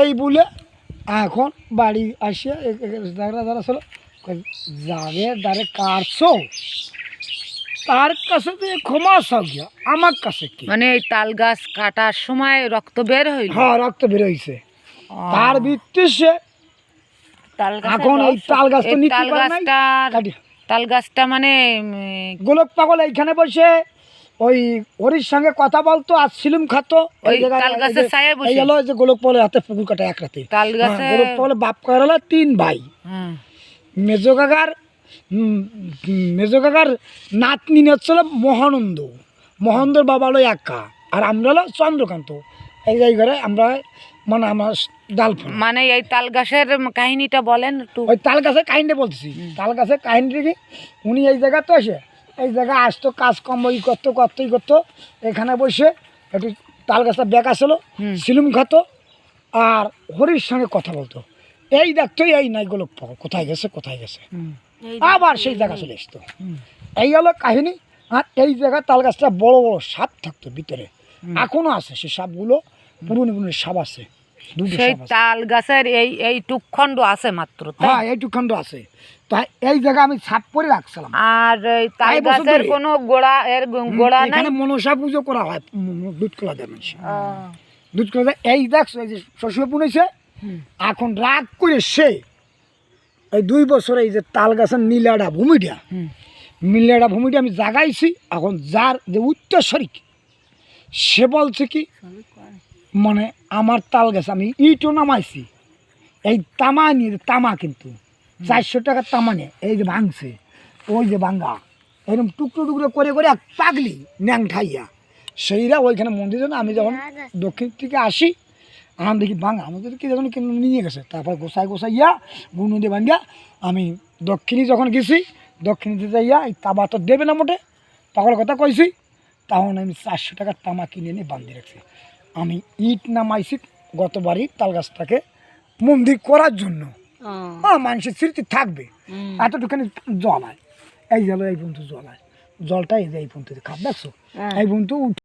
এই বলে এখন বাড়ি আসিয়া যারা ছিল যাদের দ্বারে কাটছো? তার কাছে তো ক্ষমা গিয়া আমার কাছে কি? মানে এই তাল গাছ কাটার সময় রক্ত বের হইল? হ্যাঁ রক্ত বেরোইছে তার ভিত্তিসে তাল এখন এই তাল গাছ তো নিতে পারে নাই। তাল গাছটা মানে গোলক পাগল এইখানে বসে ওই হরির সঙ্গে কথা বলতো আর সিলুম খাতো। ওই গাছের যে- গোলক পাগলের হাতে পুকুর কাটা এক রাতে। হ্যাঁ, গোলক পাগলের বাপ কয়ের হলো তিন ভাই। হুম, মেজো কাকার উম, উম, মেজো কাকার নাতনি হচ্ছিল মহানন্দ। মহানন্দর বাবা হলো একা আর আমরা হলো চন্দ্রকান্ত। এই এই ঘরে আমরা মানে আমার ডাল মানে এই তাল গাছের কাহিনীটা বলেন ওই তাল গাছের কাহিনীটা বলতেছি তাল গাছের কাহিনীটা কি? উনি এই জায়গায় তো এসে এই জায়গায় আসতো কাজ কম ই করতো করতোই করতো। এখানে বসে একটু তাল গাছটা ব্যাগ আসলো হুম। সিলুম খাতো আর হরির সঙ্গে কথা বলতো। এই দেখতো এই নাই গোলক কোথায় গেছে কোথায় গেছে। আবার সেই জায়গা চলে আসতো। এই হলো কাহিনী আর এই জায়গায় তাল গাছটা বড় বড় সাপ থাকতো ভিতরে। হুম। এখনও আছে সে সাপগুলো পুরনো পুরনো সাপ আছে। সেই তাল গাছের এই এই টুকখণ্ড আছে মাত্র তাই? হ্যাঁ এইটুখান আছে। তাই এই জায়গা আমি ছাপ করে রাখছিলাম। আর এই তাল গাছের। কোনো গোড়া এর গোড়া নাই? এখানে মনসা পুজো করা হয় দুধ কলা দেয় মানুষ দুধ কলা দেয় এই দেখছ এই যে শ্বশুর পুনেছে এখন রাগ করে সে এই দুই বছর এই যে তাল গাছের নীলাডা ভূমিটা নীলাডা ভূমিটা আমি জাগাইছি এখন যার যে উত্তরস্বরিক সে বলছে কি মানে আমার তাল গাছ আমি ইটও নামাইছি। এই তামা নিয়ে তামা কিন্তু চারশো টাকার তামা নিয়ে এই যে ভাঙছে ওই যে ভাঙ্গা এরকম টুকরো টুকরো করে করে এক পাগলি ন্যাং ঠাইয়া সেইরা ওইখানে মন্দির না আমি যখন দক্ষিণ থেকে আসি আম দেখি ভাঙা আমাদের কি যখন কিনে নিয়ে গেছে। তারপর গোসাই গোসাইয়া গুনু দিয়ে ভাঙ্গা আমি দক্ষিণে যখন গেছি দক্ষিণীতে যাইয়া এই তামা তো দেবে না মোটে পাগল কথা কইছি তখন আমি চারশো টাকার তামা কিনে নিয়ে বান্ধি রাখছি। আমি ইট নামাইছি গতবারই তাল গাছটাকে মন্দির করার জন্য। হ্যাঁ মানুষের স্মৃতি থাকবে। এতটুখানি জল হয় এই জল এই পর্যন্ত জল হয় জলটা এই যে এই পর্যন্ত খাপ দেখছ? হ্যাঁ। এই পর্যন্ত উঠে